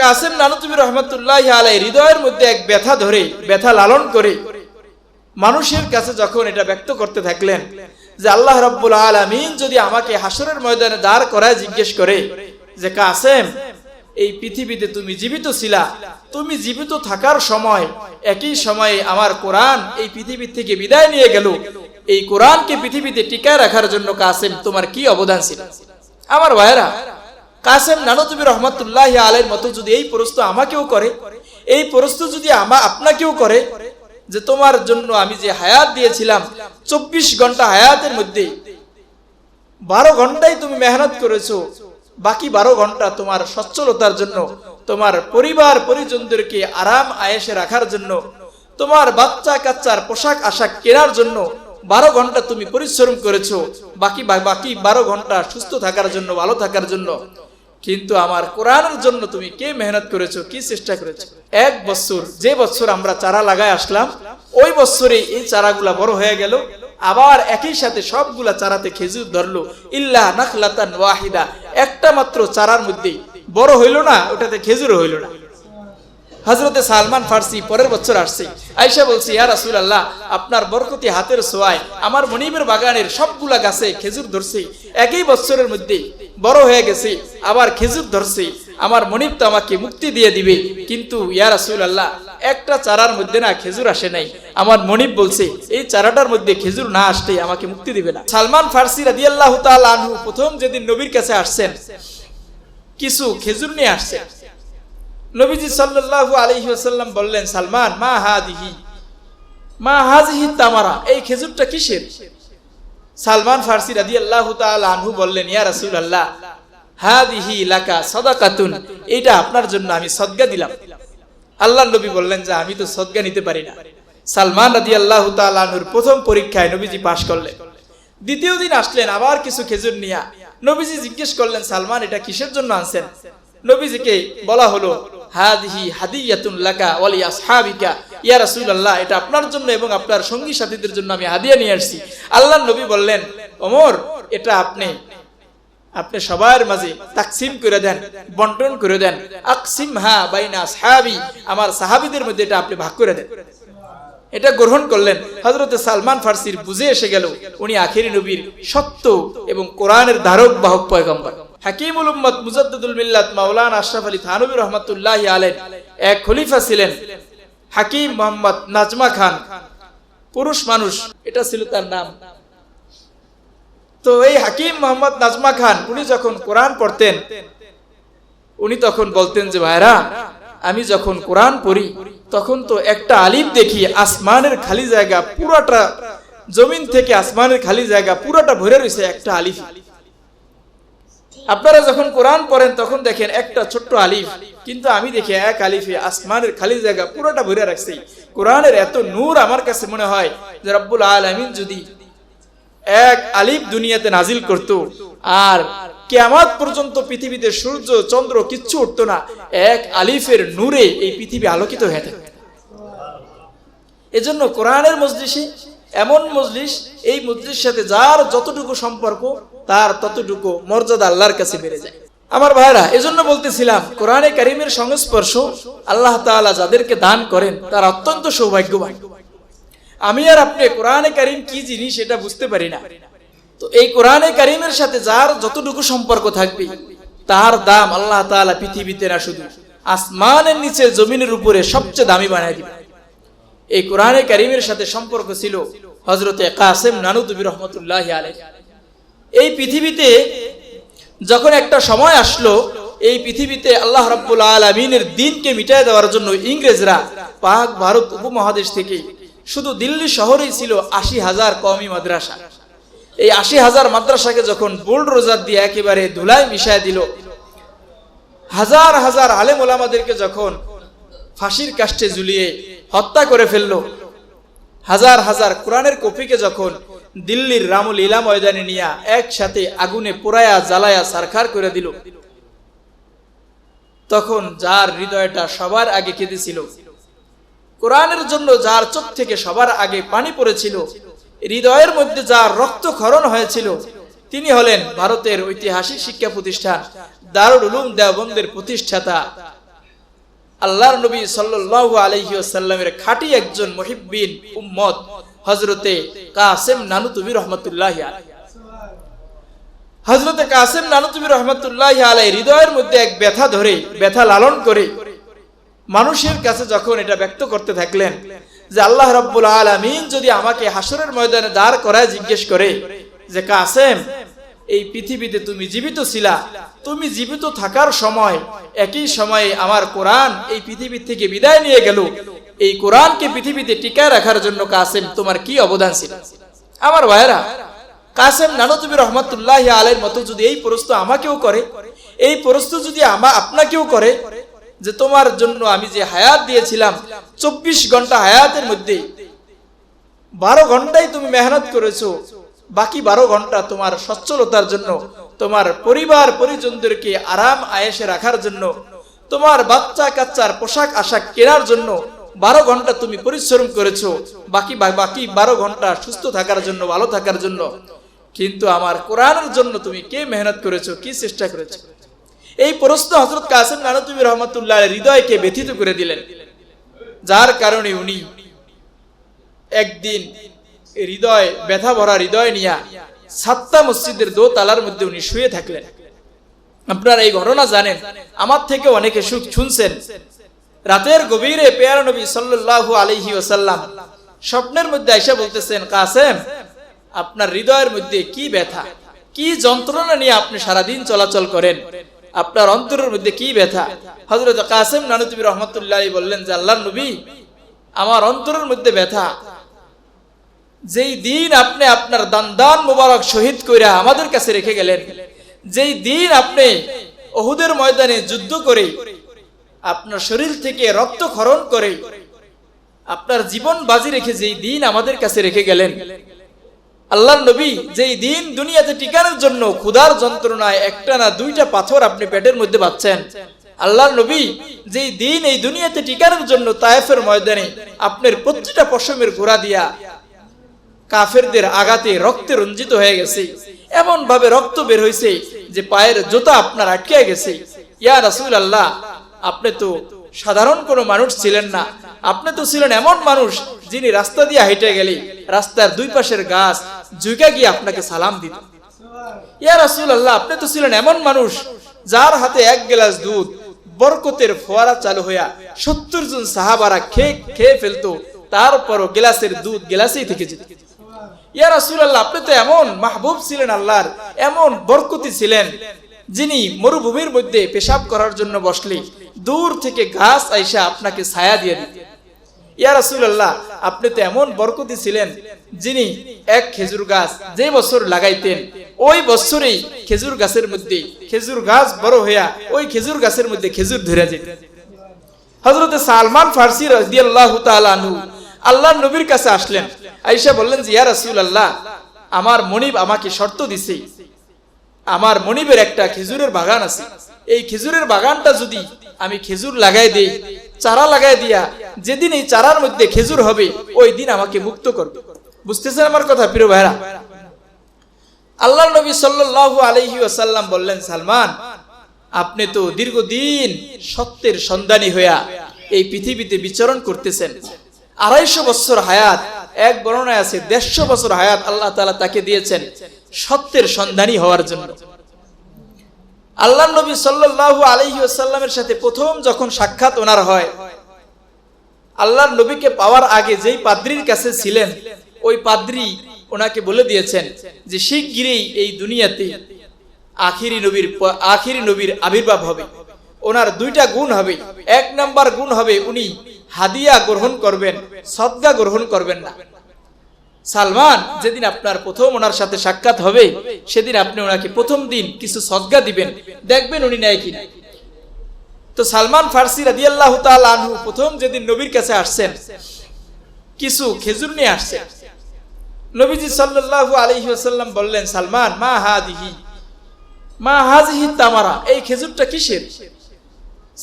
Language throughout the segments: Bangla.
কাসেম নানুতুবি রহমতুল্লাহ আলাই হৃদয়ের মধ্যে এক ব্যথা ধরে, ব্যথা লালন করে মানুষের কাছে যখন এটা ব্যক্ত করতে থাকলেন যে আল্লাহ রব্বুল আলমিন যদি আমাকে হাসরের ময়দানে দাঁড় করায় জিজ্ঞেস করে যে, কাসেম, এই পৃথিবীতে তুমি জীবিত ছিলা? তুমি জীবিত থাকার সময়, একই সময়ে আমার কোরআন এই পৃথিবী থেকে বিদায় নিয়ে গেল। এই কোরআনকে পৃথিবীতে টিকায় রাখার জন্য কাসেম তোমার কি অবদান ছিল? আমার ভাইয়েরা কাসেম নানতুবি রহমতুল্লাহ আলের মতো যদি এই প্রশ্ন আমাকেও করে, এই প্রশ্ন যদি আমা, আপনাকেও করে, যে তোমার জন্য আমি যে হায়াত দিয়েছিলাম, চব্বিশ ঘণ্টা হায়াতের মধ্যে, বারো ঘন্টাই তুমি মেহনত করেছ, বাকি বারো ঘণ্টা তোমার সচ্ছলতার জন্য, তোমার পরিবার পরিজনদেরকে আরাম আয়েসে রাখার জন্য, তোমার বাচ্চা কাচ্চার পোশাক আশাক কেনার জন্য বারো ঘণ্টা তুমি পরিশ্রম করেছ, বাকি বাকি বারো ঘণ্টা সুস্থ থাকার জন্য, ভালো থাকার জন্য কিন্তু আমার কোরআনের জন্য তুমি কে মেহনত করেছ, কি চেষ্টা করেছ? এক বছর, যে বছর আমরা চারা লাগায় আসলাম, ওই বছরে এই চারাগুলা বড় হয়ে গেল। আবার একই সাথে সবগুলা চারাতে খেজুর ধরলো। ইল্লা নাখলাতান ওয়াহিদা। একটা মাত্র চারার মধ্যেই। বড় হইল না, ওটাতে খেজুর হইল না। হজরতে সালমান ফার্সি পরের বছর আসছে। আইসা বলছি, ইয়া রাসুল আল্লাহ আপনার বরকতি হাতের সোয়ায়, আমার মনিবের বাগানের সবগুলা গাছে খেজুর ধরছে। একই বছরের মধ্যে বড় হয়ে গেছে, আবার খেজুর ধরছি, আমার মনিব তো আমাকে মুক্তি দিয়ে দিবে। কিন্তু ইয়া রাসুল আল্লাহ একটা চারার মধ্যে না খেজুর আসে নাই। আমার মনিব বলছে, এই চারাটার মধ্যে খেজুর না আসলে আমাকে মুক্তি দিবে না। সালমান ফার্সি রাদি আল্লাহ আনহু প্রথম যেদিন নবীর কাছে আসছেন, কিছু খেজুর নিয়ে আসছেন নবীজি সাল্লাল্লাহু আলাইহি ওয়াসাল্লাম বললেন, সালমান, মা হাদিহি মা হাজিহি তামারা, এই খেজুরটা কিসের? সালমান ফার্সি রাদিয়াল্লাহু তাআলা আনহু বললেন, ইয়া রাসূলুল্লাহ, হাদিহি লাকা আপনার জন্য আমি দিলাম। আল্লাহ নবী বললেন যে, আমি তো নিতে পারি না। সালমান তাআলা আনহুর প্রথম পরীক্ষায় নবীজি পাশ করলেন। দ্বিতীয় দিন আসলেন, আবার কিছু খেজুর নিয়া নবীজি জিজ্ঞেস করলেন, সালমান, এটা কিসের জন্য আনছেন? নবীজিকে বলা হলো, হাদিহি হাদিয়াতুন লাকা ওয়ালি আসহাবিকা। ইয়া রাসূলুল্লাহ, এটা আপনার জন্য এবং আপনার সঙ্গী সাথীদের জন্য আমি হাদিয়া নিয়ে আসছি। আল্লাহর নবী বললেন, ওমর, এটা আপনি। আপনি সবার মাঝে তাকসিম করে দেন, বন্টন করে দেন। আকসিম হা বাইনা আসহাবি, আমার সাহাবীদের মধ্যে এটা আপনি ভাগ করে দেন। এটা গ্রহণ করলেন। হজরত সালমান ফার্সির বুঝে এসে গেল, উনি আখেরি নবীর সত্য এবং কোরআনের ধারক বাহক পয়গম্বর। হাকিমুল উম্মত মুজাদ্দুল মিল্লাত মাওলানা আশরাফ আলী থানবী রহমতুল্লাহ আলেন এক খলিফা ছিলেন। হাকিম মোহাম্মদ নাজমা খান, পুরুষ মানুষ, এটা ছিল তার নাম। তো এই হাকিম মোহাম্মদ নাজমা খান, উনি যখন কোরআন পড়তেন, উনি তখন বলতেন যে ভাইরা আমি যখন কোরআন পড়ি, তখন তো একটা আলিফ দেখি, আসমানের খালি জায়গা, পুরোটা জমিন থেকে আসমানের খালি জায়গা, পুরোটা ভরে রয়েছে একটা আলিফ। আপনারা যখন কোরআন পড়েন, তখন দেখেন একটা ছোট্ট আলিফ। কিন্তু আমি দেখি এক আলিফে আসমানের খালি জায়গা পুরোটা ভরে রাখছি। কোরআনের এত নূর আমার কাছে মনে হয় যে রব্বুল আলমিন যদি এক আলিফ দুনিয়াতে নাজিল করত, আর কেয়ামাত পর্যন্ত পৃথিবীতে সূর্য, চন্দ্র কিচ্ছু উঠতো না, এক আলিফের নূরে এই পৃথিবী আলোকিত হয়ে থাকে এজন্য কোরআনের মজলিসে এমন মজলিস, এই মজলিস সাথে যার যতটুকু সম্পর্ক, তার ততটুকু মর্যাদা আল্লাহর কাছে বেড়ে যায়। আমার ভাইরা, এজন্য বলতেছিলাম, কোরআনে কারিমের সংস্পর্শ আল্লাহ তাআলা যাদেরকে দান করেন, তার অত্যন্ত সৌভাগ্যবান। আমি আর আপনি কোরআনে কারিম কি জিনিস এটা বুঝতে পারি না। তো এই কোরআনে কারিমের সাথে যার যতটুকু সম্পর্ক থাকবে, তার দাম আল্লাহ তাআলা পৃথিবীতে না শুধু, আসমানের নিচে জমিনের উপরে সবচেয়ে দামি বানায় দিবে। এই কোরআনে কারিমের সাথে সম্পর্ক ছিল হজরতে কাসেম নানুতুবি রহমতুল্লাহ আলাই এই পৃথিবীতে যখন একটা সময় আসলো, এই পৃথিবীতে আল্লাহ রাব্বুল আলমিনের দিনকে মিটাই দেওয়ার জন্য ইংরেজরা, পাক, ভারত উপমহাদেশ থেকে শুধু দিল্লি শহরেই ছিল আশি হাজার কমি মাদ্রাসা। এই আশি হাজার মাদ্রাসাকে যখন বোল্ড রোজার দিয়ে একেবারে ধুলায় মিশায় দিল, হাজার হাজার আলেম ওলামাদেরকে যখন ফাঁসির কাষ্টে ঝুলিয়ে হত্যা করে ফেলল। হাজার হাজার কোরআনের কপিকে যখন দিল্লির রামুল ইলা ময়দানে নিয়ে একসাথে আগুনে পোড়ায়া, জ্বালায়া, সারখার করে দিল, তখন যার হৃদয়টা সবার আগে কেঁদেছিল, কোরআনের জন্য যার চোখ থেকে সবার আগে পানি পড়েছিল, হৃদয়ের মধ্যে যার রক্তক্ষরণ হয়েছিল, তিনি হলেন ভারতের ঐতিহাসিক শিক্ষা প্রতিষ্ঠান দারুল উলুম দেওবন্দের প্রতিষ্ঠাতা আল্লাহর নবী সাল্লাল্লাহু আলাইহি ওয়াসাল্লামের খাঁটি একজন মুহিব্বিন উম্মত, হযরতে কাসেম নানুতুবি রহমাতুল্লাহি হযরতে কাসেম নানুতুবি রহমাতুল্লাহি আলাইহি হৃদয়ের মধ্যে এক ব্যথা ধরে, ব্যথা লালন করে মানুষের কাছে যখন এটা ব্যক্ত করতে থাকলেন যে আল্লাহ রাব্বুল আলামিন যদি আমাকে হাসরের ময়দানে দাঁড় করায় জিজ্ঞেস করে যে, কাসেম এই পৃথিবীতে তুমি জীবিত ছিলা, তুমি জীবিত থাকার সময়, একই সময়ে আমার কোরআন এই পৃথিবী থেকে বিদায় নিয়ে গেল। এই কোরআনকে পৃথিবীতে টিকায় রাখার জন্য কাসেম, তোমার কি অবদান ছিল? আমার ভাইরা কাসেম নানতুবি রহমতুল্লাহ আলের মতো যদি এই প্রশ্ন আমাকেও করে, এই প্রশ্ন যদি আমা, আপনাকেও করে, যে তোমার জন্য আমি যে হায়াত দিয়েছিলাম, চব্বিশ ঘণ্টা হায়াতের মধ্যে, বারো ঘন্টাই তুমি মেহনত করেছ বাকি বারো ঘণ্টা তোমার সচ্ছলতার জন্য, তোমার পরিবার পরিজনদেরকে আরাম আয়েসে রাখার জন্য, তোমার বাচ্চা কাচ্চার পোশাক আশাক কেনার জন্য বারো ঘণ্টা তুমি পরিশ্রম করেছ, বাকি বাকি বারো ঘণ্টা সুস্থ থাকার জন্য, ভালো থাকার জন্য। কিন্তু আমার কোরআনের জন্য তুমি কে মেহনত করেছ, কি চেষ্টা করেছ? এই প্রশ্ন হজরত কাসেম নানতুবি রহমতুল্লাহ হৃদয়কে ব্যথিত করে দিলেন। যার কারণে উনি একদিন হৃদয়, ব্যথা ভরা হৃদয় নিয়া সাত্তা মসজিদের দো তালার মধ্যে উনি শুয়ে থাকলেন। আপনারা এই ঘটনা জানেন, আমার থেকে অনেকে সুখ শুনছেন। রাতের গভীরে পেয়ারা নবী সাল্লাল্লাহু আলাইহি ওয়াসাল্লাম স্বপ্নের মধ্যে আইসা বলতেছেন, কাসেম, আপনার হৃদয়ের মধ্যে কি ব্যথা? কি যন্ত্রণা নিয়ে আপনি সারাদিন চলাচল করেন? আপনার অন্তরের মধ্যে কি ব্যথা? হজরত কাসেম নানুতুবি রহমতুল্লাহ বললেন, যে আল্লাহ নবী, আমার অন্তরের মধ্যে ব্যথা যেই দিন আপনি আপনার দান মোবারক শহীদ কইরা আমাদের কাছে রেখে গেলেন, যেই দিন আপনি অহুদের ময়দানে যুদ্ধ করে আপনার শরীর থেকে রক্ত খরণ করে আপনার জীবন বাজি রেখে যেই দিন আমাদের কাছে রেখে গেলেন আল্লাহ নবী যেই দিন দুনিয়াতে টিকানোর জন্য ক্ষুধার যন্ত্রণায় একটা না দুইটা পাথর আপনি পেটের মধ্যে পাচ্ছেন আল্লাহ নবী যেই দিন এই দুনিয়াতে টিকানোর জন্য তায়েফের ময়দানে আপনার প্রতিটা পশমের ঘোড়া দিয়া কাফেরদের আঘাতে রক্তে রঞ্জিত হয়ে গেছে। এমন ভাবে রক্ত বের হয়েছে যে পায়ের জোতা আপনার আটকে গেছে। ইয়া রাসুল আল্লাহ আপনি তো সাধারণ কোনো মানুষ ছিলেন না। আপনি তো ছিলেন এমন মানুষ যিনি রাস্তা দিয়ে হেঁটে গেলে রাস্তার দুই পাশের গাছ ঝুঁকে গিয়ে আপনাকে সালাম দিত। ইয়া রাসুল আল্লাহ আপনি তো ছিলেন এমন মানুষ যার হাতে এক গ্লাস দুধ বরকতের ফোয়ারা চালু হইয়া সত্তর জন সাহাবারা খেয়ে খেয়ে ফেলতো। তারপরও গ্লাসের দুধ গ্লাসেই থেকে যেত। ইয়া আপনি তো এমন মাহবুব ছিলেন আল্লাহর, এমন বরকতি ছিলেন, যিনি মরুভূমির মধ্যে পেশাব করার জন্য দূর থেকে ঘাস আইসা আপনাকে ছায়া দিয়ে দিত। ইয়া আপনি তো এমন বরকতি ছিলেন, যিনি এক খেজুর গাছ যে বছর লাগাইতেন, ওই বছরেই খেজুর গাছের মধ্যে, খেজুর গাছ বড় হইয়া ওই খেজুর গাছের মধ্যে খেজুর ধরে যেত। হযরতে সালমান ফার্সি রাদিয়াল্লাহু তাআলা আনহু আল্লাহর নবীর কাছে আসলেন। আইসা বললেন যে, ইয়া রাসূলুল্লাহ, আমার মনিব আমাকে শর্ত দিছে। আমার মনিবের একটা খেজুরের বাগান আছে। এই খেজুরের বাগানটা যদি আমি খেজুর লাগাই দেই, চারা লাগাই দিয়া, যেদিন এই চারার মধ্যে খেজুর হবে, ওই দিন আমাকে মুক্ত করবে। বুঝতেছেন আমার কথা, প্রিয় ভাইরা আল্লাহ নবী সাল্লাল্লাহু আলাইহি ওয়াসাল্লাম বললেন, সালমান, আপনি তো দীর্ঘদিন সত্যের সন্ধানী হইয়া এই পৃথিবীতে বিচরণ করতেছেন। আড়াইশো বছর হায়াত, এক বর্ণনায় আছে, দেড়শো বছর হায়াত আল্লাহ তালা তাকে দিয়েছেন সত্যের সন্ধানী হওয়ার জন্য। আল্লাহ নবী সাল্লাল্লাহু আলাইহি ওয়াসাল্লামের সাথে প্রথম যখন সাক্ষাৎ ওনার হয়, আল্লাহর নবীকে পাওয়ার আগে যেই পাদ্রির কাছে ছিলেন, ওই পাদ্রি ওনাকে বলে দিয়েছেন যে শিগগিরই এই দুনিয়াতে আখিরি নবীর আখিরি নবীর আবির্ভাব হবে। ওনার দুইটা গুণ হবে। এক নাম্বার গুণ হবে উনি হাদিয়া গ্রহণ করবেন, সদ্গা গ্রহণ করবেন না। সালমান, যেদিন আপনার প্রথম ওনার সাথে সাক্ষাৎ হবে, সেদিন আপনি ওনাকে প্রথম দিন কিছু সদ্গা দিবেন। দেখবেন উনি নেয় কিনা। তো সালমান ফার্সি রাদি আল্লাহ আনহু প্রথম যেদিন নবীর কাছে আসছেন, কিছু খেজুর নিয়ে আসছেন। নবীজি সাল্লাল্লাহু আলাইহি ওয়াসাল্লাম বললেন, সালমান, মা হাদিহি, মা হাজিহি তামারা, এই খেজুরটা কিসের?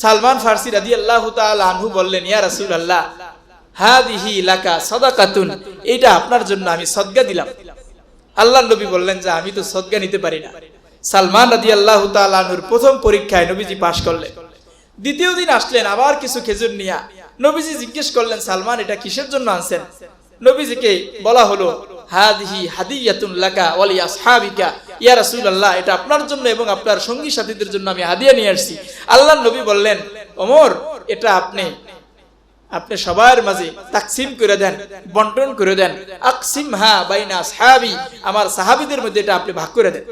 সালমান ফার্সি রাদি আল্লাহ আনহু বললেন, ইয়া রাসুল আল্লাহ হাদিহি লাকা আপনার জন্য আমি দিলাম। আল্লাহ নবী বললেন যে, আমি তো সদগা নিতে পারি না। সালমান রাদি আল্লাহ আনহুর প্রথম পরীক্ষায় নবীজি পাশ করলেন। দ্বিতীয় দিন আসলেন, আবার কিছু খেজুর নিয়া নবীজি জিজ্ঞেস করলেন, সালমান, এটা কিসের জন্য আনছেন? নবীজিকে বলা হলো, হাদিহি হাদিয়াতুন লাকা ওয়ালি আসহাবিকা। ইয়া রাসূলুল্লাহ, এটা আপনার জন্য এবং আপনার সঙ্গী সাথীদের জন্য আমি হাদিয়া নিয়ে আসছি। আল্লাহর নবী বললেন, ওমর, এটা আপনি আপনি সবার মাঝে তাকসিম করে দেন, বন্টন করে দেন। আকসিম হা বাইনা আসহাবি, আমার সাহাবীদের মধ্যে এটা আপনি ভাগ করে দেন।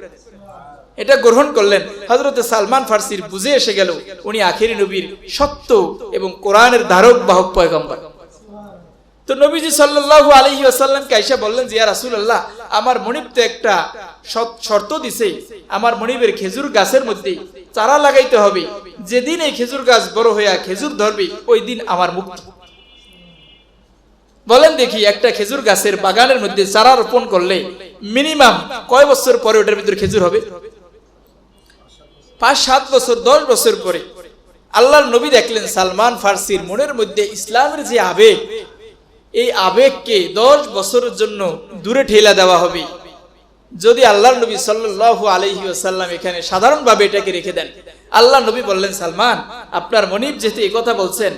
এটা গ্রহণ করলেন। হজরত সালমান ফার্সির বুঝে এসে গেল, উনি আখেরি নবীর সত্য এবং কোরআনের ধারক বাহক পয়গম্বর। তো নবীজি সাল্লাল্লাহু আলাইহি ওয়াসাল্লামকে আয়েশা বললেন যে, ইয়া রাসূলুল্লাহ, আমার মনিব তো একটা শর্ত দিছে, আমার মনিবের খেজুর গাছের মধ্যে চারা লাগাইতে হবে। যেদিন এই খেজুর গাছ বড় হইয়া খেজুর ধরবে, ওই দিন আমার মুক্তি। বলেন দেখি, একটা খেজুর গাছের বাগানের মধ্যে চারা রোপণ করলে মিনিমাম কয় বছর পরে ওটার ভিতরে খেজুর হবে? পাঁচ, সাত বছর, দশ বছর পরে। আল্লাহর নবী দেখলেন, সালমান ফার্সির মনের মধ্যে ইসলামের যে আবেগ এই আবেগকে দশ বছরের জন্য দূরে ঠেলা দেওয়া হবে। যদি আল্লাহর নবী সাল্লাল্লাহু আলাইহি ওয়াসাল্লাম এখানে সাধারণভাবে এটাকে রেখে দেন। আল্লাহ নবী বললেন, সালমান, আপনার মনিব যেহেতু এই কথা বলছেন,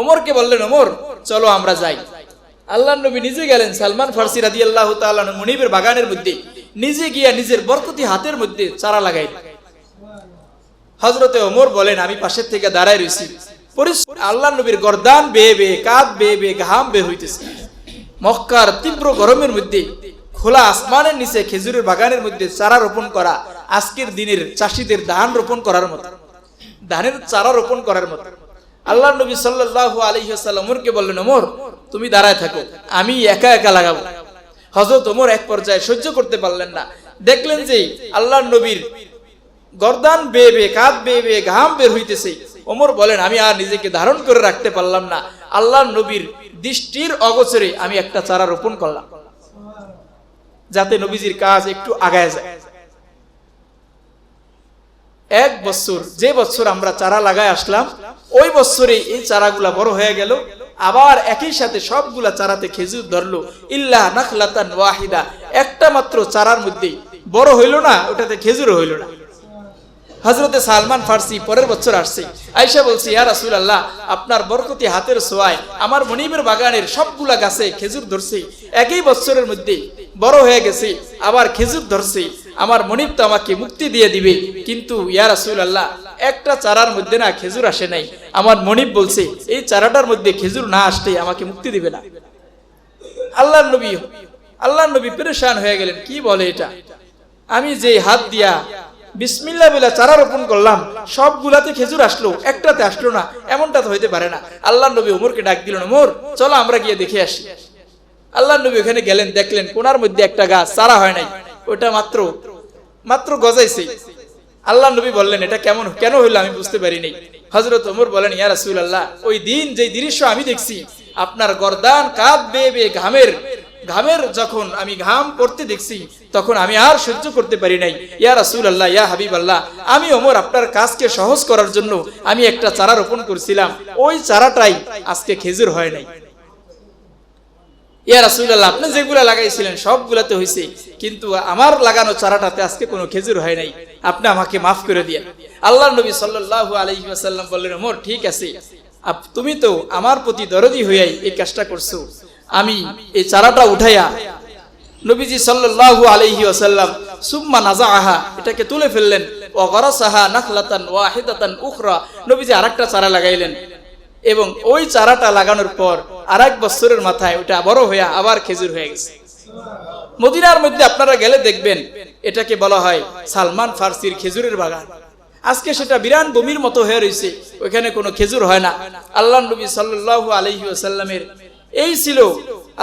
ওমরকে বললেন, ওমর, চলো আমরা যাই। আল্লাহ নবী নিজে গেলেন, সালমান ফার্সি রাদি আল্লাহ মনিবের বাগানের মধ্যে। নিজে গিয়া নিজের বরকতি হাতের মধ্যে চারা লাগাই হজরতে ওমর বলেন, আমি পাশের থেকে দাঁড়ায় রয়েছি আল্লাহ নবীর গরদান বেয়ে বেয়ে বেয়ে ঘাম বেয়ে হইতেছে। মক্কার তীব্র গরমের মধ্যে খোলা আসমানের নিচে খেজুরের বাগানের মধ্যে চারা রোপণ করা, আজকের দিনের চাষিদের ধান রোপণ করার মতো। ধানের চারা রোপণ করার মতো। আল্লাহ নবী সাল্লাল্লাহু আলাইহি ওমরকে বললেন, ওমর, তুমি দাঁড়ায় থাকো, আমি একা একা লাগাবো। হযরত ওমর এক পর্যায়ে সহ্য করতে পারলেন না। দেখলেন যে আল্লাহর নবীর গর্দান বেয়ে বেয়ে বেয়ে, ঘাম বের হইতেছে। ওমর বলেন, আমি আর নিজেকে ধারণ করে রাখতে পারলাম না। আল্লাহ নবীর দৃষ্টির অগোচরে আমি একটা চারা রোপণ করলাম। যাতে নবীজির কাজ একটু আগায় যায়। এক বছর, যে বছর আমরা চারা লাগায় আসলাম, ওই বছরে এই চারাগুলা বড় হয়ে গেল। আবার একই সাথে সবগুলা চারাতে খেজুর ধরলো। ইল্লা নাখলাতান ওয়াহিদা। একটা মাত্র চারার মধ্যেই বড় হইল না, ওটাতে খেজুর হইল না। হজরতে সালমান ফার্সি পরের বছর আসছে। আয়সা বলছি, ইয়া রাসুল আল্লাহ আপনার বরকতি হাতের সোয়ায়, আমার মনিবের বাগানের সবগুলা গাছে খেজুর ধরছে। একই বছরের মধ্যে বড় হয়ে গেছে, আবার খেজুর ধরছে। আমার মনিব তো আমাকে মুক্তি দিয়ে দিবে। কিন্তু ইয়া রাসুল আল্লাহ একটা চারার মধ্যে না খেজুর আসে নাই। আমার মনিব বলছে, এই চারাটার মধ্যে খেজুর না আসলে আমাকে মুক্তি দিবে না। আল্লাহ নবী আল্লাহ নবী পেরেশান হয়ে গেলেন। কি বলে এটা? আমি যে হাত দিয়া বিসমিল্লা বেলা চারা রোপণ করলাম, সবগুলাতে খেজুর আসলো, একটাতে আসলো না, এমনটা তো হইতে পারে না। আল্লাহ নবী ওমরকে ডাক দিলেন ওমর চলো আমরা গিয়ে দেখে আসি। আল্লাহ নবী ওখানে গেলেন, দেখলেন, কোনার মধ্যে একটা গাছ, চারা হয় নাই, ওটা মাত্র মাত্র গজাইছে। আল্লাহ নবী বললেন, এটা কেমন, কেন হইল আমি বুঝতে পারিনি? হজরত ওমর বলেন, ইয়া রাসূল আল্লাহ ওই দিন যে দৃশ্য আমি দেখছি, আপনার গর্দান বেয়ে বেয়ে ঘামের ঘামের যখন আমি ঘাম পড়তে দেখছি, তখন আমি আর সহ্য করতে পারি নাই। ইয়া রাসূল আল্লাহ ইয়া হাবিব আল্লাহ আমি ওমর আপনার কাজকে সহজ করার জন্য আমি একটা চারা রোপণ করছিলাম। ওই চারাটাই আজকে খেজুর হয় নাই। ইয়া রাসূলুল্লাহ, আপনি যেগুলা লাগাইছিলেন, সবগুলাতে হইছে, কিন্তু আমার লাগানো চারাটাতে আজকে কোনো খেজুর হয় নাই। আপনি আমাকে মাফ করে দিয়ে আল্লাহ নবী সাল্লাল্লাহু আলাইহি ওয়াসাল্লাম বললেন, ওমর, ঠিক আছে। তুমি তো আমার প্রতি দরদি হইয়াই এই কাজটা করছ। আমি এই চারাটা উঠাইয়া নবীজি সাল্লাল্লাহু আলাইহি ওয়াসাল্লাম সুম্মা নাজাআহা এটাকে তুলে ফেললেন। ওয়া গরাসাহা নাখলাতান ওয়াহিদাতান উখরা। নবীজি আরেকটা চারা লাগাইলেন এবং ওই চারাটা লাগানোর পর আর এক বছরের মাথায় ওটা বড় হয়ে আবার খেজুর হয়ে গেছে। মদিনার মধ্যে আপনারা গেলে দেখবেন, এটাকে বলা হয় সালমান ফার্সির খেজুরের বাগান। আজকে সেটা বিরান বমির মতো হয়ে রয়েছে ওইখানে কোনো খেজুর হয় না। আল্লাহ নবী সাল্লাল্লাহু আলাইহি ওয়াসাল্লামের এই ছিল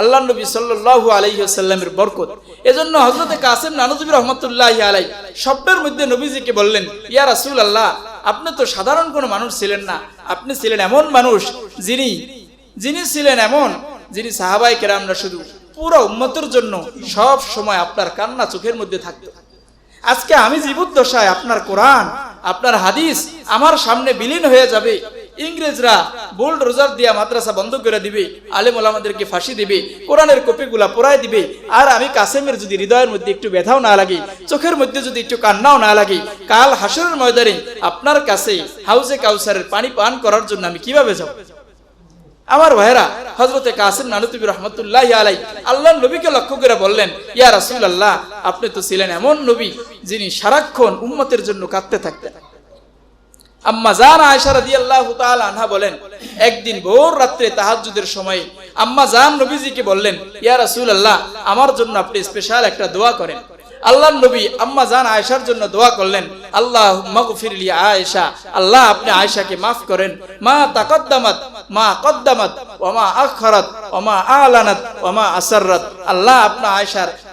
আল্লাহ নবী সাল্লাল্লাহু আলাইহি ওয়াসাল্লামের বরকত। এজন্য হযরতে কাসিম নানুজবি রহমাতুল্লাহি আলাই শব্দের মধ্যে নবীজিকে বললেন, ইয়া রাসূল আল্লাহ আপনি তো সাধারণ কোনো মানুষ ছিলেন না। আপনি ছিলেন এমন মানুষ যিনি যিনি ছিলেন এমন যিনি সাহাবাই কেরামরা শুধু পুরো উম্মতের জন্য সব সময় আপনার কান্না চোখের মধ্যে থাকতো। আজকে আমি জীবদ্দশায় আপনার কোরআন, আপনার হাদিস আমার সামনে বিলীন হয়ে যাবে। ইংরেজরা বোল্ড রোজার দিয়া মাদ্রাসা বন্ধ করে দিবে, আলেম ওলামাদেরকে ফাঁসি দিবে, কোরআনের কপিগুলা পোড়ায় দিবে। আর আমি কাসেমের যদি হৃদয়ের মধ্যে একটু ব্যথাও না লাগে, চোখের মধ্যে যদি একটু কান্নাও না লাগে, কাল হাসরের ময়দানে আপনার কাছে হাউজে কাউসারের পানি পান করার জন্য আমি কীভাবে যাব? আমার ভাইরা হজরতে কাসিম নানুতুবি রহমতুল্লাহ আলাই আল্লাহ নবীকে লক্ষ্য করে বললেন, ইয়া রাসুল আল্লাহ আপনি তো ছিলেন এমন নবী যিনি সারাক্ষণ উম্মতের জন্য কাঁদতে থাকতেন। আমার জন্য আপনি স্পেশাল একটা দোয়া করেন। আল্লাহ নবী আম্মা জান জন্য দোয়া করলেন আল্লাহ আল্লাহ আপনি মাফ করেন। মা তাকদ্দামাত, মা কদ্দামাত ওমা আখরাত ওমা আলানাত ওমা আসাররাত। আল্লাহ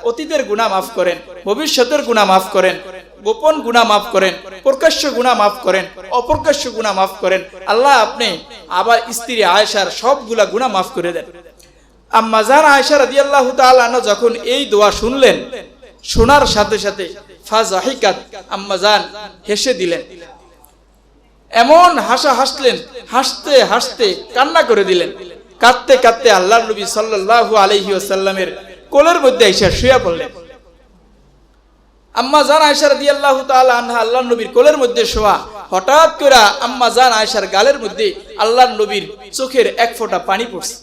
অতীতের গুনাহ মাফ করেন, ভবিষ্যতের গুনাহ মাফ করেন। গোপন গুণা মাফ করেন, প্রকাশ্য গুণা মাফ করেন, অপ্রকাশ্য গুণা মাফ করেন। আল্লাহ আপনি আবার স্ত্রী আয়েশার সবগুলা গুণা মাফ করে দেন। আম্মাজান আয়েশা রাদিয়াল্লাহু তাআলা যখন এই দোয়া শুনলেন, শোনার সাথে সাথে ফাজাহিকাত আম্মাজান হেসে দিলেন। এমন হাসা হাসলেন, হাসতে হাসতে কান্না করে দিলেন। কাঁদতে কাঁদতে আল্লাহ নবী আলাইহি ওয়াসাল্লামের কোলের মধ্যে এসে শুয়ে পড়লেন। আম্মা জান আয়সা রাদিয়াল্লাহু তাআলা আনহা আল্লাহর নবীর কোলের মধ্যে শোয়া। হঠাৎ করে আম্মা জান আয়সার গালের মধ্যে আল্লাহর নবীর চোখের এক ফোঁটা পানি পড়ছে।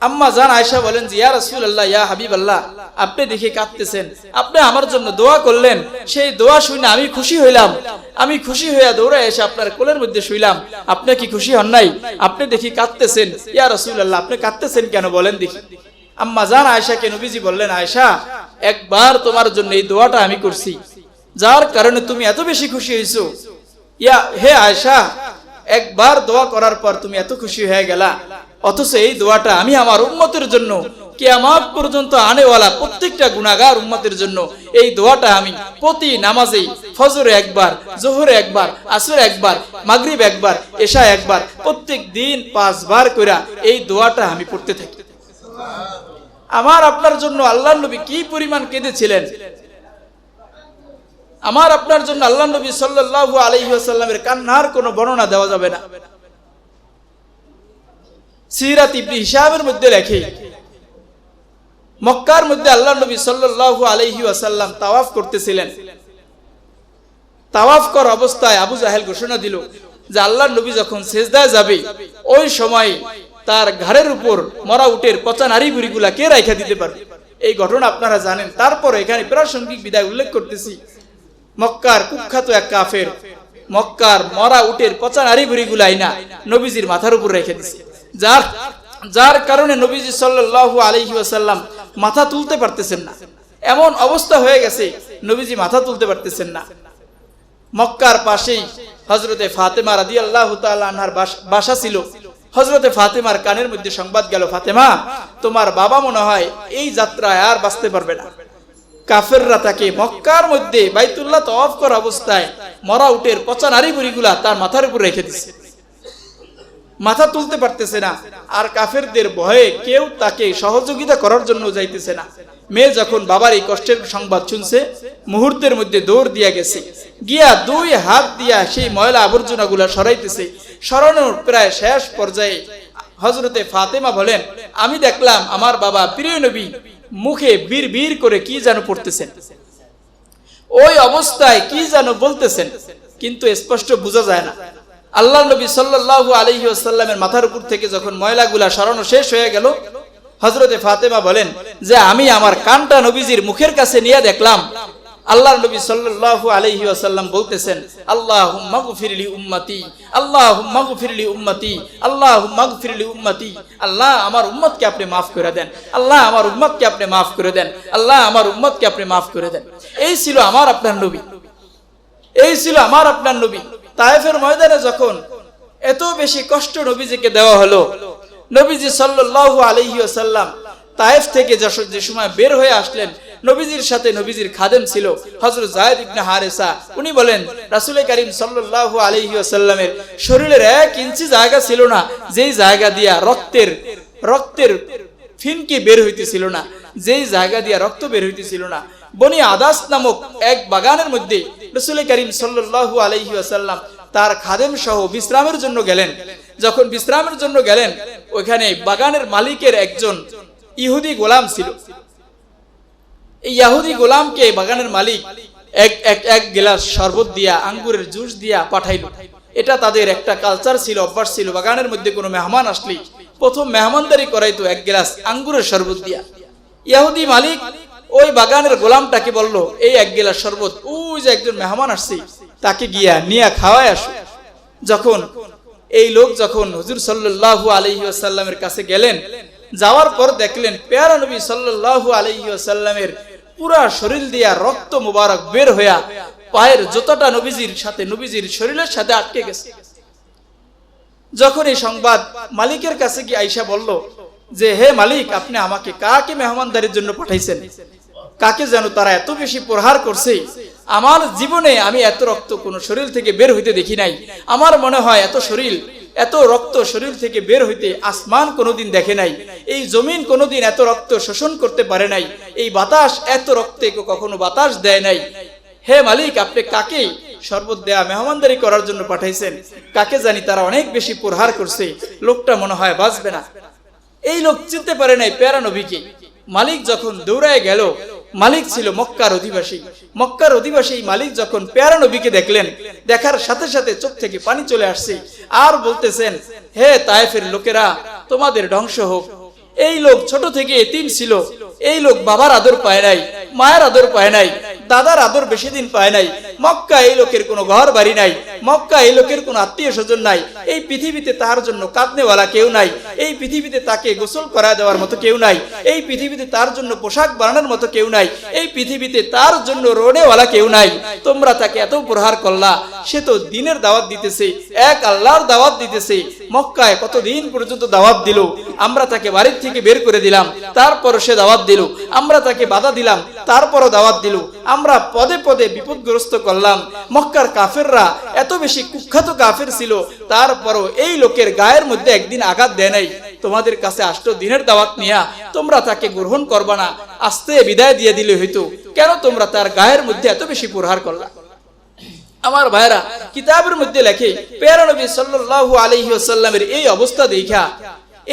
আম্মা জান আয়সা বলেন যে ইয়া রাসূলুল্লাহ, ইয়া হাবিবাল্লাহ, আপনি দেখে কাঁদতেছেন। আপনি আমার জন্য দোয়া করলেন। সেই দোয়া শুনে আমি খুশি হইলাম। আমি খুশি হইয়া দৌড়ে এসে আপনার কোলের মধ্যে শুইলাম। আপনি কি খুশি হন নাই? আপনি দেখি কাঁদতেছেন। ইয়া রাসূলুল্লাহ, আপনি কাঁদতেছেন কেন বলেন দেখি। আম্মা জান আয়সাকে নবীজি বললেন আয়সা একবার তোমার জন্য এই দোয়াটা আমি করছি। যার কারণে তুমি এত বেশি খুশি হয়েছো। ইয়া, হে আয়সা একবার দোয়া করার পর তুমি এত খুশি হয়ে গেলা। অথচ এই দোয়াটা আমি আমার উম্মতের জন্য, কিয়ামত পর্যন্ত আনেওয়ালা প্রত্যেকটা গুণাগার উম্মতের জন্য, এই দোয়াটা আমি প্রতি নামাজেই, ফজরে একবার, জোহরে একবার, আসরে একবার, মাগরিব একবার এশা একবার, প্রত্যেক দিন পাঁচবার কইরা এই দোয়াটা আমি পড়তে থাকি। আমার আপনার জন্য আল্লাহ নবী কি পরিমাণ কেঁদেছিলেন? আমার আপনার জন্য আল্লাহ নবী সাল্লাল্লাহু আলাইহি ওয়াসাল্লামের কান্নার কোনো বর্ণনা দেওয়া যাবে না। সিরাত ইবনে হিসাবের মধ্যে লেখে, মক্কার মধ্যে আল্লাহ নবী সাল্লাল্লাহু আলাইহি ওয়াসাল্লাম তাওয়াফ করতেছিলেন। তাওয়াফ কর অবস্থায় আবু জাহেল ঘোষণা দিল যে আল্লাহ নবী যখন সেজদায় যাবে, ওই সময় তার ঘাড়ের উপর মরা উটের পচা নারী বুড়িগুলা কে রাইখা দিতে পারবে? এই ঘটনা আপনারা জানেন। তারপর এখানে প্রাসঙ্গিক বিদায় উল্লেখ করতেছি। মক্কার কুখ্যাত এক কাফের মক্কার মরা উটের পচা নারী বুড়িগুলাই না নবীজির মাথার উপর রেখে দিছে। যার যার কারণে নবীজি সাল্লাল্লাহু আলাইহি ওয়াসাল্লাম মাথা তুলতে পারতেছেন না। এমন অবস্থা হয়ে গেছে, নবীজি মাথা তুলতে পারতেছেন না। মক্কার পাশেই হজরতে ফাতেমা রাদি আল্লাহ আনহার বাসা ছিল। হজরতে ফাতেমার কানের মধ্যে সংবাদ গেল, ফাতেমা, তোমার বাবা মনে হয় এই যাত্রায় আর বাঁচতে পারবে না। কাফেররা তাকে মক্কার মধ্যে বাইতুল্লাহ তওয়াফ করা অবস্থায় মরা উটের পচা নারী বুড়িগুলা তার মাথার উপর রেখে দিছে। মাথা তুলতে পারতেছে না, আর কাফেরদের ভয়ে কেউ তাকে সহযোগিতা করার জন্য যাইতেছে না। মেয়ে যখন বাবার এই কষ্টের সংবাদ শুনছে, মুহূর্তের মধ্যে দৌড় দিয়া গেছে। গিয়া দুই হাত দিয়া সেই ময়লা আবর্জনা গুলা সরাইতেছে। সরানোর প্রায় শেষ পর্যায়ে হজরতে ফাতেমা বলেন, আমি দেখলাম আমার বাবা প্রিয় নবী মুখে বীর বীর করে কি যেন পড়তেছেন। ওই অবস্থায় কি যেন বলতেছেন, কিন্তু স্পষ্ট বোঝা যায় না। আল্লাহ নবী সাল্লাল্লাহু আলাইহি ওয়াসাল্লামের মাথার উপর থেকে যখন ময়লাগুলা সরানো শেষ হয়ে গেল হজরতে ফাতেমা বলেন যে আমি আমার কানটা নবীজির মুখের কাছে নিয়ে দেখলাম। আল্লাহ নবী সাল্লাল্লাহু আলাইহি ওয়াসাল্লাম বলতেছেন গফিরলি উম্মতি গফিরলি উম্মতি গফিরলি উম্মতি। আল্লাহ আমার উম্মতকে আপনি maaf করে দেন, আল্লাহ আমার উম্মতকে আপনি maaf করে দেন, আল্লাহ আমার উম্মতকে আপনি maaf করে দেন। এই ছিল আমার আপনার নবী। এই ছিল আমার আপনার নবী। তায়েফের ময়দানে যখন এত বেশি কষ্ট নবীজিকে দেওয়া হলো নবীজি সাল্লাল্লাহু আলাইহি ওয়াসাল্লাম তায়েফ থেকে যে সময় বের হয়ে আসলেন, নবীজির সাথে নবীজির খাদেম ছিল হযরত জায়েদ ইবনে হারেসা। উনি বলেন রাসূল করিম সাল্লাল্লাহু আলাইহি ওয়াসাল্লামের শরীরের এক ইঞ্চি জায়গা ছিল না, যেই জায়গা দিয়া রক্তের রক্তের ফিনকি বের হইতেছিল না, যেই জায়গা দিয়া রক্ত বের হইতেছিল না। বনি আদাস নামক এক বাগানের মধ্যে রসুল করিম সাল্লাল্লাহু আলাইহি ওয়াসাল্লাম তার খাদেম সহ বিশ্রামের জন্য গেলেন। যখন বিশ্রামের জন্য গেলেন ওখানে বাগানের মালিকের একজন ইহুদি গোলাম ছিল। ইয়াহুদি গোলামকে বাগানের মালিক এক এক এক গ্লাস শরবত দিয়া, আঙ্গুরের জুস দিয়া পাঠাইল। এটা তাদের একটা কালচার ছিল, অভ্যাস ছিল। বাগানের মধ্যে কোনো মেহমান আসলে প্রথম মেহমানদারি করাইতো এক গ্লাস আঙ্গুরের শরবত দিয়া। ইয়াহুদি মালিক ওই বাগানের গোলামটাকে বলল, এই এক গ্লাস শরবত, ওই যে একজন মেহমান আসছে, তাকে গিয়া নিয়া খাওয়ায় আসো। যখন এই লোক যখন হুজুর সাল্লাল্লাহু আলাইহি ওয়াসাল্লামের কাছে গেলেন, যাওয়ার পর দেখলেন পেয়ারা নবী সাল্লাল্লাহু আলাইহি ওয়াসাল্লামের পুরা শরীর দিয়া রক্ত মুবারক বের হইয়া পায়ের জুতাটা নবীজির সাথে, নবীজির শরীরের সাথে আটকে গেছে। যখন এই সংবাদ মালিকের কাছে গিয়ে আইসা বলল যে, হে মালিক, আপনি আমাকে কাকে মেহমানদারির জন্য পাঠাইছেন? কাকে যেন তারা এত বেশি প্রহার করছে? আমার জীবনে আমি এত রক্ত কোন শরীর থেকে বের হইতে দেখি নাই। আমার মনে হয় এত শরীর, এত রক্ত শরীর থেকে বের হইতে আসমান কোনোদিন দেখে নাই। এই জমিন কোনোদিন এত রক্ত শোষণ করতে পারে নাই। এই বাতাস এত রক্তে কখনো বাতাস দেয় নাই। হে মালিক, আপনি কাকে শরবত দেয়া মেহমানদারি করার জন্য পাঠাইছেন? কাকে জানি তারা অনেক বেশি প্রহার করছে। লোকটা মনে হয় বাঁচবে না। এই লোক চিনতে পারে নাই প্যারা নবীকে। মালিক যখন দৌড়ায় গেল মালিক ছিল মক্কার অধিবাসী। মক্কার অধিবাসী মালিক যখন পেয়ারা নবীকে দেখলেন, দেখার সাথে সাথে চোখ থেকে পানি চলে আসছে। আর বলতেছেন, হে তায়েফের লোকেরা, তোমাদের ধ্বংস হোক। এই লোক ছোট থেকে এতিম ছিল। এই লোক বাবার আদর পায় নাই, মায়ের আদর পায় নাই, দাদার আদর বেশি দিন পায় নাই। মক্কা এই লোকের কোনো ঘর বাড়ি নাই, মক্কা এই লোকের কোনো আত্মীয় স্বজন নাই। এই পৃথিবীতে তার জন্য কাঁদনেওয়ালা কেউ নাই, এই পৃথিবীতে তাকে গোসল করা দেওয়ার মতো কেউ নাই, এই পৃথিবীতে তার জন্য পোশাক বানানোর মতো কেউ নাই, এই পৃথিবীতে তার জন্য রোডেওয়ালা কেউ নাই। তোমরা তাকে এত প্রহার করলা সে তো দিনের দাওয়াত দিতেছে, এক আল্লাহর দাওয়াত দিতেছে। মক্কায় কতদিন পর্যন্ত দাওয়াত দিল? আমরা তাকে বাড়ির থেকে বের করে দিলাম তারপর সে দাওয়াত দিল। আমরা তাকে বাধা দিলাম, তারপরও দাওয়াত দিল। আমরা পদে পদে বিপদগ্রস্ত করলাম। মক্কার কাফেররা এত বেশি কুখ্যাত কাফের ছিল, তারপরও এই লোকের গায়ের মধ্যে একদিন আঘাত দেয় নাই। তোমাদের কাছে আসতো দিনের দাওয়াত নিয়া, তোমরা তাকে গ্রহণ করবা না। আস্তে বিদায় দিয়ে দিলে হইতো। কেন তোমরা তার গায়ের মধ্যে এত বেশি প্রহার করলা? আমার ভাইরা কিতাবের মধ্যে লেখে পেয়ারা নবী সাল্লাল্লাহু আলাইহি ওয়াসাল্লামের এই অবস্থা দেখা,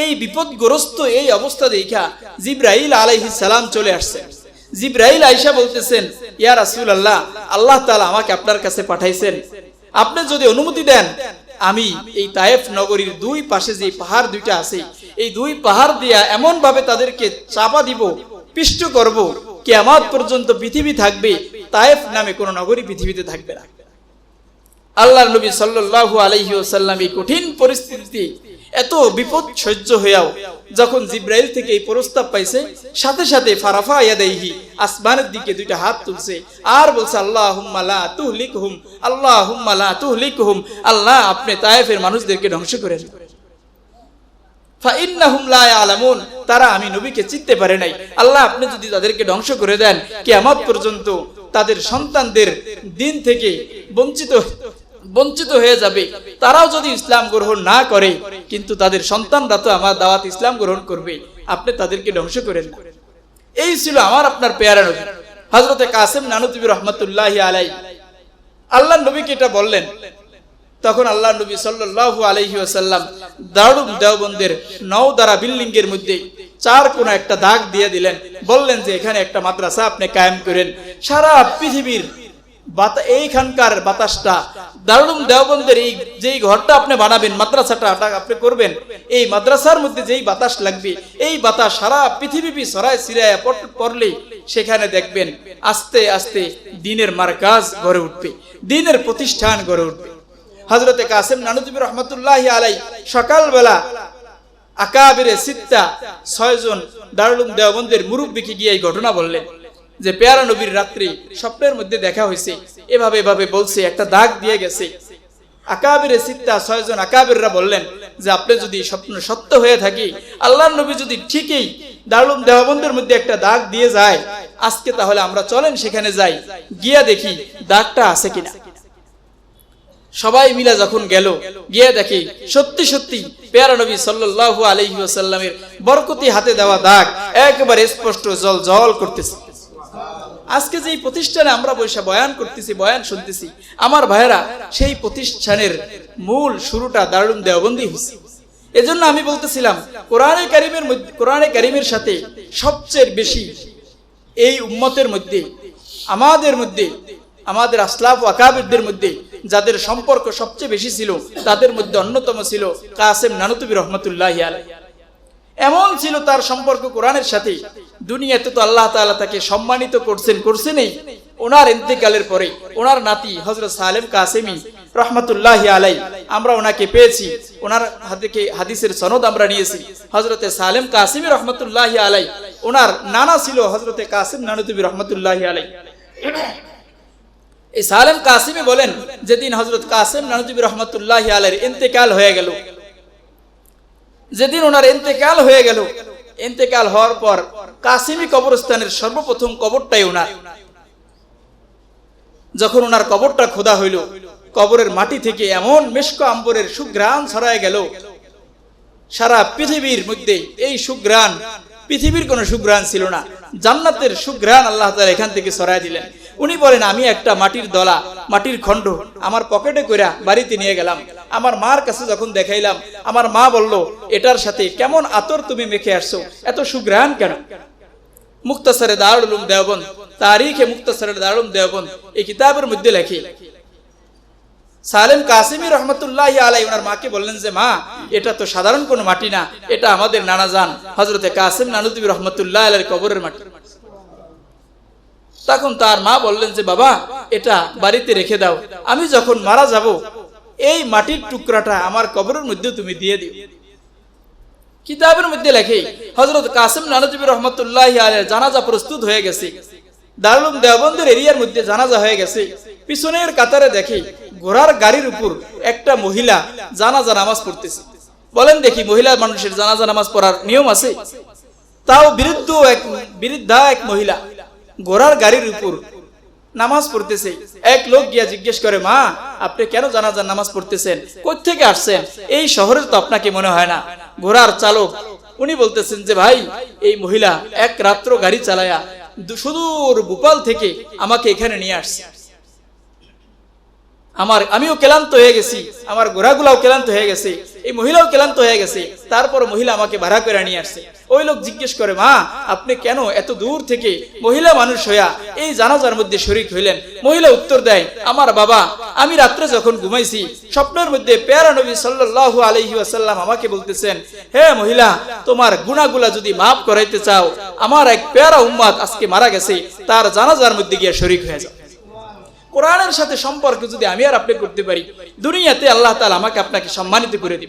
এই বিপদগ্রস্ত এই অবস্থা দেখা, জিব্রাইল আলাইহিস সালাম চলে আসছে। জিব্রাইল আয়েশা বলতেছেন, ইয়া রাসূলুল্লাহ, আল্লাহ তাআলা আমাকে আপনার কাছে পাঠাইছেন। আপনি যদি অনুমতি দেন, আমি এই তায়েফ নগরীর দুই পাশে যে পাহাড় দুইটা আছে, এই দুই পাহাড় দিয়া এমন ভাবে তাদেরকে চাপা দিব, পিষ্ট করব, কিয়ামত পর্যন্ত পৃথিবী থাকবে, তায়েফ নামে কোন নগরী পৃথিবীতে থাকবে না। আল্লাহ নবী সাল্লাল্লাহু আলাইহি ওয়াসাল্লাম এই কঠিন পরিস্থিতিতে এত বিপদ সহ্য হইয়াও, যখন জিব্রাইল থেকে এই প্রস্তাব পাইছে, সাথে সাথে ফারাফা ইয়াদাইহি, আসমানের দিকে দুইটা হাত তুলছে, আর বলছে, আল্লাহুম্মা লা তুহলিকহুম, আল্লাহুম্মা লা তুহলিকহুম, আল্লাহ আপনি তায়েফের মানুষদেরকে ধ্বংস লা ইয়ালামুন, তারা আমি নবীকে চিনতে পারে নাই। আল্লাহ আপনি যদি তাদেরকে ধ্বংস করে দেন, কিয়ামত পর্যন্ত তাদের সন্তানদের দিন থেকে বঞ্চিত বঞ্চিত হয়ে যাবে। তারাও যদি ইসলাম গ্রহণ না করে, কিন্তু তাদের সন্তানরা তো আমার দাওয়াত ইসলাম গ্রহণ করবে। আপনি তাদেরকে ধ্বংস করেন। এই ছিল আমার আপনার পেয়ারা নবী। হজরতে কাসেম নানুতুবি রহমতুল্লাহ আলাই আল্লাহ নবীকে এটা বললেন। তখন আল্লাহ নবী সাল্লাল্লাহু আলাইহি ওয়াসাল্লাম দারুম দেওবন্দের নও দ্বারা বিল্ডিং এর মধ্যে চার কোন একটা দাগ দিয়ে দিলেন। বললেন যে, এখানে একটা মাদ্রাসা আপনি কায়েম করেন। সারা পৃথিবীর এইখানকার বাতাসটা দারুম দেওবন্দের এই যেই ঘরটা আপনি বানাবেন, মাদ্রাসাটা আপনি করবেন, এই মাদ্রাসার মধ্যে যেই বাতাস লাগবে, এই বাতাস সারা পৃথিবী সরায় সিরায় পড়লে সেখানে দেখবেন আস্তে আস্তে দিনের মার্কাজ গড়ে উঠবে, দিনের প্রতিষ্ঠান গড়ে উঠবে। হজরতে কাসেম নানুজুবি রহমতুল্লাহ আলাই সকালবেলা আকাবিরে সিত্তা ছয়জন দারুলুম দেওবন্দের মুরব্বীকে গিয়ে এই ঘটনা বললেন। যে পেয়ারা নবীর রাত্রি স্বপ্নের মধ্যে দেখা হয়েছে। এভাবে এভাবে বলছে, একটা দাগ দিয়ে গেছে। আকাবিরে ছয়জন আকাবিররা বললেন, যে আপনি যদি স্বপ্ন সত্য হয়ে থাকি, আল্লাহর নবী যদি ঠিকই দারুলুম দেওবন্দের মধ্যে একটা দাগ দিয়ে যায়, আজকে তাহলে আমরা চলেন সেখানে যাই, গিয়া দেখি দাগটা আছে কিনা। সবাই মিলা যখন গেল, গিয়ে দেখি সত্যি সত্যি পেয়ারা নবী আলাইহি ওয়াসাল্লামের বরকতি হাতে দেওয়া দাগ একবারে স্পষ্ট জল জল করতেছে। আজকে যে প্রতিষ্ঠানে আমরা বসে বয়ান করতেছি, বয়ান শুনতেছি, আমার ভাইয়েরা সেই প্রতিষ্ঠানের মূল শুরুটা দারুণ দেওবন্দি হয়েছে। এজন্য আমি বলতেছিলাম, কোরআনে কারিমের মধ্যে, কোরআনে কারিমের সাথে সবচেয়ে বেশি এই উম্মতের মধ্যে, আমাদের মধ্যে, আমাদের আসলাফ আকাবিরদের মধ্যে যাদের সম্পর্ক সবচেয়ে বেশি ছিল, তাদের মধ্যে অন্যতম ছিল কাসেম নানুতুবি রহমতুল্লাহ আলাই এমন ছিল তার সম্পর্ক কোরআনের সাথে। দুনিয়াতে তো আল্লাহ তাআলা তাকে সম্মানিত করছেন, করছেনই। ওনার ইন্তেকালের পরে ওনার নাতি হজরত সালেম কাসেমি রহমতুল্লাহ আলাই আমরা ওনাকে পেয়েছি। ওনার হাতে হাদিসের সনদ আমরা নিয়েছি। হজরতে সালেম কাসেমি রহমতুল্লাহ আলাই ওনার নানা ছিল হজরতে কাসিম নানুতুবি রহমতুল্লাহ আলাই এই সালেম কাসিমি বলেন, যেদিন হজরত কাসিম নানুতুবি রহমতুল্লাহ আলাইয়ের ইন্তেকাল হয়ে গেল যেদিন ওনার ইন্তেকাল হয়ে গেল ইন্তেকাল হওয়ার পর কাসিমি কবরস্থানের সর্বপ্রথম কবরটাই ওনার। যখন ওনার কবরটা খোদা হইল, কবরের মাটি থেকে এমন মেশক আম্বরের সুগ্রাণ ছড়ায় গেল। সারা পৃথিবীর মধ্যে এই সুগ্রাণ পৃথিবীর কোনো সুগ্রাণ ছিল না, জান্নাতের সুগ্রাণ আল্লাহ তাআলা এখান থেকে ছড়ায় দিলেন। উনি বলেন, আমি একটা মাটির দলা, মাটির খণ্ড আমার পকেটে কইরা বাড়িতে নিয়ে গেলাম। আমার মার কাছে যখন দেখাইলাম, আমার মা বলল, এটার সাথে কেমন আতর তুমি মেখে আসছো? এত সুগ্রাণ কেন? মুক্তাসারে দারুল উলুম দেওবন্দ, তারিখে মুক্তাসারে দারুল উলুম দেওবন্দ এই কিতাবের মধ্যে লেখে, সালেম কাসিমি রহমতুল্লাহ আলাই ওনার মাকে বললেন যে, মা, এটা তো সাধারণ কোনো মাটি না, এটা আমাদের নানা জান হজরতে কাসিম নানুদ্দিবি রহমতুল্লাহ আলাই কবরের মাটি। তখন তার মা বললেন যে, বাবা, এটা বাড়িতে রেখে দাও। আমি যখন মারা যাব, এই মাটির টুকরাটা আমার কবরের মধ্যে তুমি দিয়ে দিও। কিতাবের মধ্যে লেখে হজরত কাসিম নানুদ্দিবি রহমতুল্লাহ আলাই জানাজা প্রস্তুত হয়ে গেছে। দারুল দেওবন্দের এরিয়ার মধ্যে জানাজা হয়ে গেছে। পিছনের কাতারে দেখে, ঘোড়ার গাড়ির উপর একটা মহিলা জানাজা নামাজ পড়তেছে। বলেন দেখি, মহিলা মানুষের জানাজা নামাজ পড়ার নিয়ম আছে? তাও বিরুদ্ধ এক, বিরুদ্ধা এক মহিলা ঘোড়ার গাড়ির উপর নামাজ পড়তেছে। এক লোক গিয়া জিজ্ঞেস করে, মা, আপনি কেন জানাজার নামাজ পড়তেছেন? থেকে আসছেন? এই শহরে তো আপনাকে মনে হয় না। ঘোড়ার চালক, উনি বলতেছেন যে, ভাই, এই মহিলা এক রাত্র গাড়ি চালায়া সুদূর ভোপাল থেকে আমাকে এখানে নিয়ে আসছে। আমার আমিও ক্লান্ত হয়ে গেছি, আমার ঘোড়াগুলাও ক্লান্ত হয়ে গেছে, এই মহিলাও ক্লান্ত হয়ে গেছে, তারপর মহিলা আমাকে ভাড়া করে নিয়ে আসছে। ওই লোক জিজ্ঞেস করে, মা, আপনি কেন এত দূর থেকে মহিলা মানুষ হইয়া এই জানাজার মধ্যে শরিক হইলেন? মহিলা উত্তর দেয়, আমার বাবা, আমি রাত্রে যখন ঘুমাইছি, স্বপ্নের মধ্যে পেয়ারা নবী সাল্লাল্লাহু আলাইহি ওয়াসাল্লাম আমাকে বলতেছেন, হে মহিলা, তোমার গুনাহগুলা যদি মাফ করাইতে চাও, আমার এক পেয়ারা উম্মাদ আজকে মারা গেছে, তার জানাজার মধ্যে গিয়ে শরিক হয়ে যাও। কোরআনের সাথে সম্পর্ক যদি আমি আর আপনি করতে পারি, দুনিয়াতে আল্লাহ তালা আমাকে আপনাকে সম্মানিত করে দিবে।